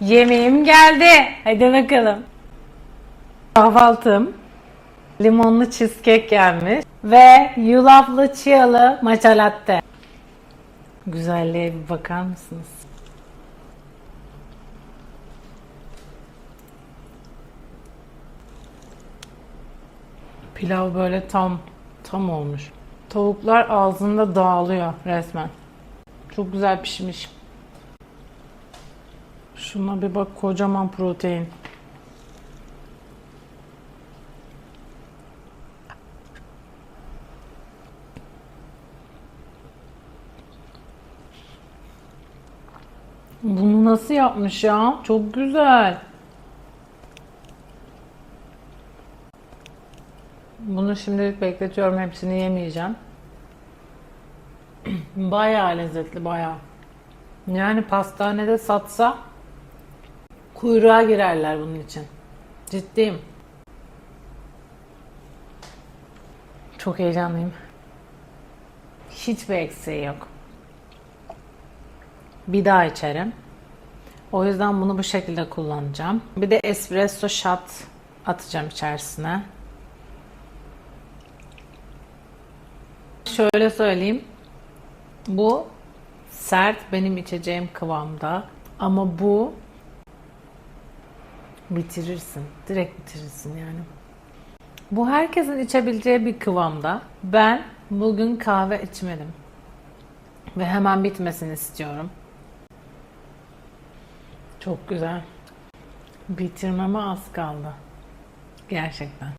Yemeğim geldi. Hadi bakalım. Kahvaltım. Limonlu cheesecake gelmiş. Ve yulaflı chialı matcha latte. Güzelliğe bir bakar mısınız? Pilav böyle tam tam olmuş. Tavuklar ağzında dağılıyor resmen. Çok güzel pişmiş. Şuna bir bak kocaman protein. Bunu nasıl yapmış ya? Çok güzel. Bunu şimdilik bekletiyorum. Hepsini yemeyeceğim. Bayağı lezzetli, bayağı. Yani pastanede satsa kuyruğa girerler bunun için. Ciddiyim. Çok heyecanlıyım. Hiçbir eksiği yok. Bir daha içerim. O yüzden bunu bu şekilde kullanacağım. Bir de espresso shot atacağım içerisine. Şöyle söyleyeyim. Bu sert benim içeceğim kıvamda. Ama bu bitirirsin. Direkt bitirirsin yani. Bu herkesin içebileceği bir kıvamda. Ben bugün kahve içmedim. Ve hemen bitmesini istiyorum. Çok güzel. Bitirmeme az kaldı. Gerçekten.